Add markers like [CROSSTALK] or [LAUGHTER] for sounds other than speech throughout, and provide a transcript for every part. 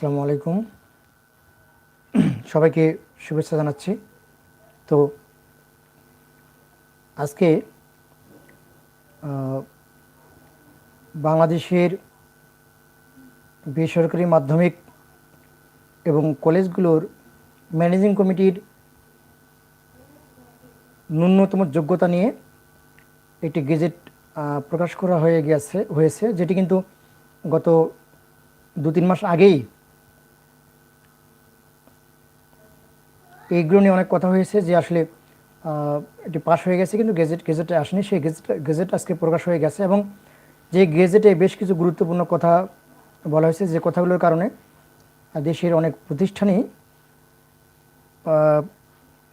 আসসালামু আলাইকুম। সবাইকে শুভেচ্ছা জানাচ্ছি। তো আজকে বাংলাদেশের বেসরকারি মাধ্যমিক এবং কলেজগুলোর ম্যানেজিং কমিটির ন্যূনতম যোগ্যতা নিয়ে একটি গেজেট প্রকাশ করা হয়ে গেছে হয়েছে, যেটি কিন্তু গত দু তিন মাস আগেই এইগুলো নিয়ে অনেক কথা হয়েছে যে আসলে এটি পাশ হয়ে গেছে কিন্তু গেজেট, গেজেটে আসেনি। সেই গেজেট গেজেট আজকে প্রকাশ হয়ে গেছে এবং যে গেজেটে বেশ কিছু গুরুত্বপূর্ণ কথা বলা হয়েছে যে কথাগুলোর কারণে দেশের অনেক প্রতিষ্ঠানই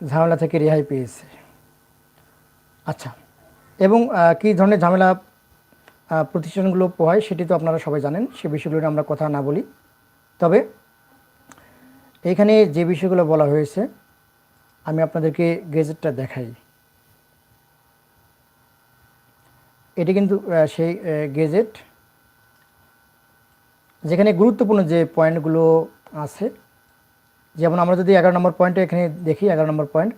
ঝামেলা থেকে রেহাই পেয়েছে। আচ্ছা এবং কী ধরনের ঝামেলা প্রতিষ্ঠানগুলো পোহায় সেটি তো আপনারা সবাই জানেন, সে বিষয়গুলো আমরা কথা না বলি। তবে, এখানে যে বিষয়গুলো বলা হয়েছে আমি আপনাদেরকে গেজেটটা দেখাই। এটি কিন্তু সেই গেজেট, যেখানে গুরুত্বপূর্ণ যে পয়েন্টগুলো আছে। যেমন আমরা যদি এগারো নম্বর পয়েন্টে এখানে দেখি, এগারো নম্বর পয়েন্ট,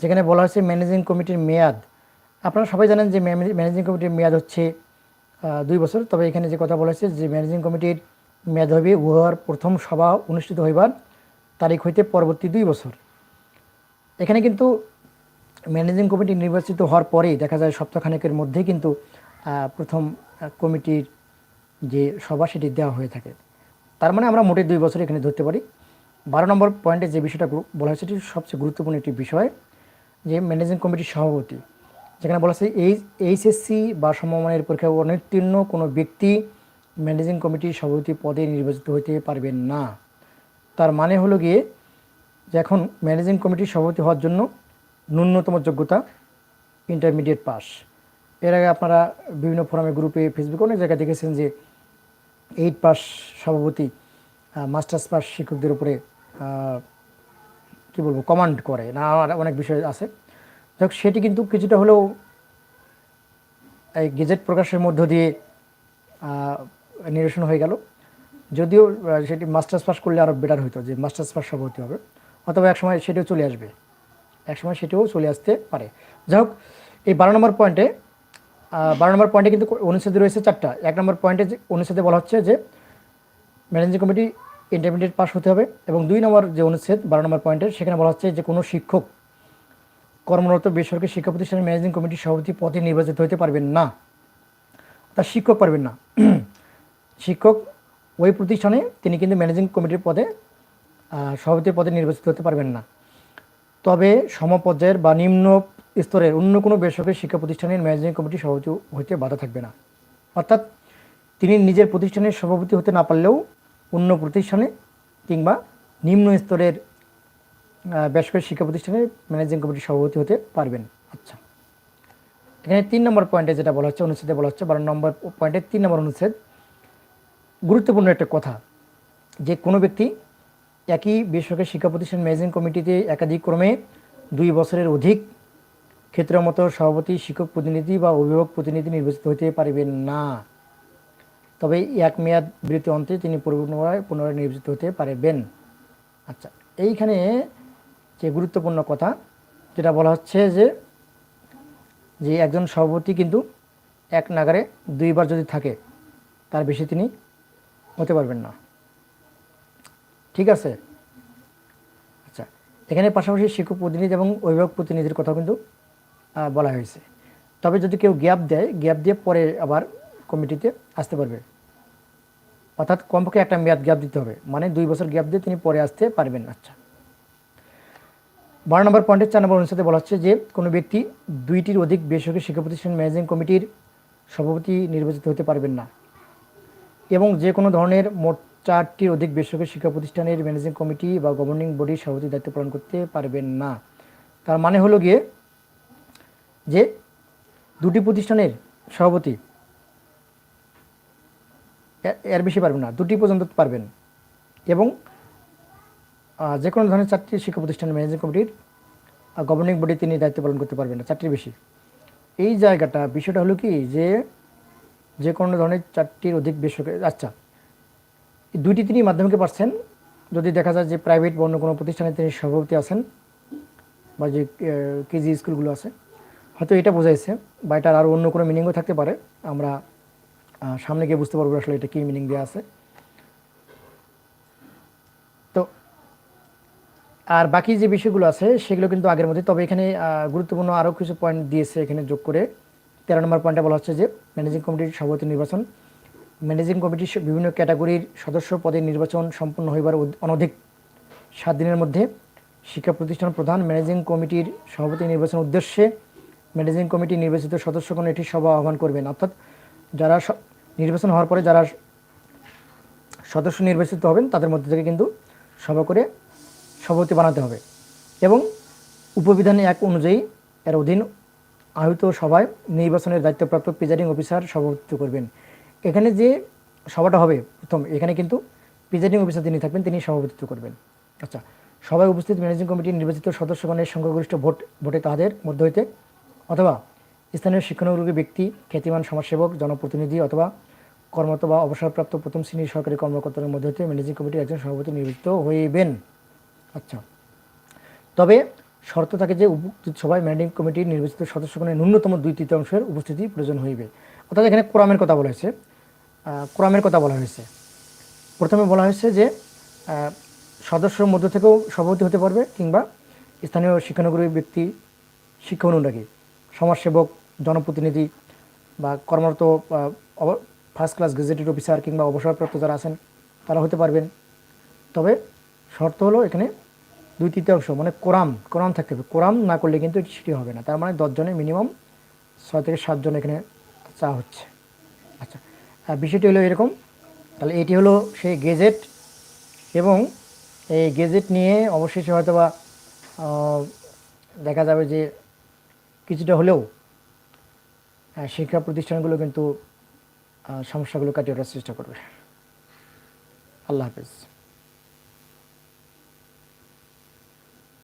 যেখানে বলা হয়েছে ম্যানেজিং কমিটির মেয়াদ। আপনারা সবাই জানেন যে ম্যানেজিং কমিটির মেয়াদ হচ্ছে দুই বছর। তবে এখানে যে কথা বলা হয়েছে যে ম্যানেজিং কমিটির মেয়াদ হবে, উহার প্রথম সভা অনুষ্ঠিত হইবার তারিখ হইতে পরবর্তী দুই বছর। এখানে কিন্তু ম্যানেজিং কমিটি নির্বাচিত হওয়ার পরেই দেখা যায় সপ্তাহখানেকের মধ্যেই কিন্তু প্রথম কমিটির যে সভা সেটি দেওয়া হয়ে থাকে। তার মানে আমরা মোটে দুই বছর এখানে ধরতে পারি। বারো নম্বর পয়েন্টে যে বিষয়টা বলা হয়েছে এটি সবচেয়ে গুরুত্বপূর্ণ একটি বিষয় যে ম্যানেজিং কমিটির সভাপতি, যেখানে বলা হচ্ছে এই এইচএসসি বা সমমানের পরীক্ষায় অনুত্তীর্ণ কোনো ব্যক্তি ম্যানেজিং কমিটির সভাপতি পদে নির্বাচিত হইতে পারবেন না। তার মানে হলো গিয়ে যে এখন ম্যানেজিং কমিটির সভাপতি হওয়ার জন্য ন্যূনতম যোগ্যতা ইন্টারমিডিয়েট পাস। এর আগে আপনারা বিভিন্ন ফোরামে, গ্রুপে, ফেসবুকে অনেক জায়গায় দেখেছেন যে এইট পাস সভাপতি মাস্টার্স পাস শিক্ষকদের উপরে কি বলব, কমান্ড করে। না, আর অনেক বিষয় আছে। যাই সেটি কিন্তু কিছুটা হলেও এই গেজেট প্রকাশের মধ্য দিয়ে নিরসন হয়ে গেল। যদিও সেটি মাস্টার্স পাস করলে আরও বেটার হতো যে মাস্টার্স পাস সভাপতি হবে। অথবা একসময় সেটিও চলে আসবে। একসময় সেটিও চলে আসতে পারে। যাই হোক, এই বারো নম্বর পয়েন্টে বারো নম্বর পয়েন্টে কিন্তু অনুচ্ছেদে রয়েছে চারটা। এক নম্বর পয়েন্টে যে অনুচ্ছেদে বলা হচ্ছে যে ম্যানেজিং কমিটি ইন্টারমিডিয়েট পাস হতে হবে এবং দুই নম্বর যে অনুচ্ছেদ, বারো নম্বর পয়েন্টের সেখানে বলা হচ্ছে যে কোনো শিক্ষক কর্মরত বেসরকারি শিক্ষা প্রতিষ্ঠানের ম্যানেজিং কমিটির সভাপতি পদে নির্বাচিত হতে পারবেন না। তার শিক্ষক পারবেন না। [CLEARS THROAT] শিক্ষক ওই প্রতিষ্ঠানে তিনি কিন্তু ম্যানেজিং কমিটির পদে আহ, সভাপতির পদে নির্বাচিত হতে পারবেন না। তবে সমপর্যায়ের বা নিম্ন স্তরের অন্য কোনো বেসরকারি শিক্ষা প্রতিষ্ঠানের ম্যানেজিং কমিটির সভাপতি হতে বাধা থাকবে না। অর্থাৎ তিনি নিজের প্রতিষ্ঠানের সভাপতি হতে না পারলেও অন্য প্রতিষ্ঠানে কিংবা নিম্ন স্তরের বেসরকারি শিক্ষা প্রতিষ্ঠানের ম্যানেজিং কমিটির সভাপতি হতে পারবেন। আচ্ছা। এখানে তিন নম্বর পয়েন্টে যেটা বলা হচ্ছে অনুচ্ছেদে বলা হচ্ছে বারো নম্বর পয়েন্টে তিন নম্বর অনুচ্ছেদ। গুরুত্বপূর্ণ একটা কথা যে কোনো ব্যক্তি একই বেসরকারি শিক্ষা প্রতিষ্ঠান ম্যানেজিং কমিটিতে একাধিক ক্রমে দুই বছরের অধিক ক্ষেত্রমতো সভাপতি, শিক্ষক প্রতিনিধি বা অভিভাবক প্রতিনিধি নির্বাচিত হতে পারবেন না। তবে এক মেয়াদ বিরতি অন্তে তিনি পুনরায় পুনরায় নির্বাচিত হতে পারবেন। আচ্ছা এইখানে যে গুরুত্বপূর্ণ কথা, যেটা বলা হচ্ছে যে যে একজন সভাপতি কিন্তু এক নাগারে দুইবার যদি থাকে, তার বেশি তিনি হতে পারবেন না। ঠিক আছে? আচ্ছা এখানে পাশাপাশি শিক্ষক প্রতিনিধি এবং অভিভাবক প্রতিনিধির কথা কিন্তু বলা হয়েছে। তবে যদি কেউ গ্যাপ দেয়, গ্যাপ দিয়ে পরে আবার কমিটিতে আসতে পারবে। অর্থাৎ কমপক্ষে একটা মেয়াদ গ্যাপ দিতে হবে মানে দুই বছর গ্যাপ দিয়ে তিনি পরে আসতে পারবেন। আচ্ছা। বারো নম্বর পয়েন্টের চার নম্বর অনুসারে বলা হচ্ছে যে, কোনো ব্যক্তি দুইটির অধিক বেসরকারি শিক্ষা প্রতিষ্ঠান ম্যানেজিং কমিটির সভাপতি নির্বাচিত হতে পারবেন না। এবং যে কোনো ধরনের মোট চারটির অধিক বেসরকারি শিক্ষা প্রতিষ্ঠানের ম্যানেজিং কমিটি বা গভর্নিং বডির সভাপতি দায়িত্ব পালন করতে পারবেন না। তার মানে হলো গিয়ে যে দুটি প্রতিষ্ঠানের সভাপতি এর বেশি পারবেন না, দুটি পর্যন্ত পারবেন। এবং যে কোনো ধরনের চারটি শিক্ষা প্রতিষ্ঠানের ম্যানেজিং কমিটির গভর্নিং বডি তিনি দায়িত্ব পালন করতে পারবেন না, চারটির বেশি। এই জায়গাটা, বিষয়টা হলো কি যে যে কোনো ধরনের চারটির অধিক বেসরকারি আচ্ছা দুইটি তিনি মাধ্যমিকে পারছেন যদি দেখা যায় যে প্রাইভেট বা অন্য কোনো প্রতিষ্ঠানে তিনি সভাপতি আছেন বা যে কেজি স্কুলগুলো আছে, হয়তো এটা বোঝাইছে বা এটার আরও অন্য কোনো মিনিংও থাকতে পারে। আমরা সামনে গিয়ে বুঝতে পারব আসলে এটা কী মিনিং দেওয়া আছে। তো, আর বাকি যে বিষয়গুলো আছে, সেগুলো কিন্তু আগের মধ্যে তবে এখানে গুরুত্বপূর্ণ আরও কিছু পয়েন্ট দিয়েছে এখানে যোগ করে। তেরো নম্বর পয়েন্টে বলা হচ্ছে যে ম্যানেজিং কমিটির সভাপতি নির্বাচন। ম্যানেজিং কমিটির বিভিন্ন ক্যাটাগরির সদস্য পদে নির্বাচন সম্পন্ন হইবার অনধিক সাত দিনের মধ্যে শিক্ষা প্রতিষ্ঠান প্রধান ম্যানেজিং কমিটির সভাপতি নির্বাচনের উদ্দেশ্যে ম্যানেজিং কমিটি নির্বাচিত সদস্যগণ এটি সভা আহ্বান করবেন। অর্থাৎ যারা নির্বাচন হওয়ার পরে যারা সদস্য নির্বাচিত হবেন, তাদের মধ্যে থেকে কিন্তু সভা করে সভাপতি বানাতে হবে এবং উপবিধানে এক অনুযায়ী এর অধীন আহত সভায় নির্বাচনের দায়িত্বপ্রাপ্ত প্রিজাইডিং অফিসার সভাপতিত্ব করবেন। এখানে যে সভাটা হবে প্রথম, এখানে কিন্তু প্রিজাইডিং অফিসার যিনি থাকবেন, তিনি সভাপতিত্ব করবেন। আচ্ছা সভায় উপস্থিত ম্যানেজিং কমিটির নির্বাচিত সদস্যগণের সংখ্যাগরিষ্ঠ ভোট, ভোটে তাদের মধ্য হইতে অথবা স্থানীয় শিক্ষানুরোগী ব্যক্তি, খ্যাতিমান সমাজসেবক, জনপ্রতিনিধি অথবা কর্মরত বা অবসরপ্রাপ্ত প্রথম শ্রেণির সরকারি কর্মকর্তাদের মধ্যে হতে ম্যানেজিং কমিটির একজন সভাপতি নির্বাচিত হইবেন। আচ্ছা তবে শর্ত থাকে যে উপস্থিত সভায় ম্যানেজিং কমিটির নির্বাচিত সদস্যগণের ন্যূনতম দুই তৃতীয়াংশের উপস্থিতি প্রয়োজন হইবে। অর্থাৎ এখানে কোরামের কথা বলা হয়েছে। কোরামের কথা বলা হয়েছে। প্রথমে বলা হয়েছে যে সদস্যর মধ্য থেকেও সভাপতি হতে পারবে কিংবা স্থানীয় শিক্ষানগরী ব্যক্তি, শিক্ষা অনুরাগী, সমাজসেবক, জনপ্রতিনিধি বা কর্মরত ফার্স্ট ক্লাস গেজেটেড অফিসার কিংবা অবসরপ্রাপ্ত যারা আছেন, তারা হতে পারবেন। তবে শর্ত হলো এখানে দুই তৃতীয়াংশ মানে কোরাম কোরাম থাকতে হবে। কোরাম না করলে কিন্তু সেটি হবে না। তার মানে দশজনের মিনিমাম ছয় থেকে সাতজন এখানে চা হচ্ছে। আচ্ছা বিষয়টি হলো এরকম। তাহলে এটি হলো সেই গেজেট এবং এই গেজেট নিয়ে অবশেষে হয়তো বা দেখা যাবে যে কিছুটা হলেও শিক্ষা প্রতিষ্ঠানগুলো কিন্তু সমস্যাগুলো কাটিয়ে ওঠার চেষ্টা করবে। আল্লাহ হাফেজ।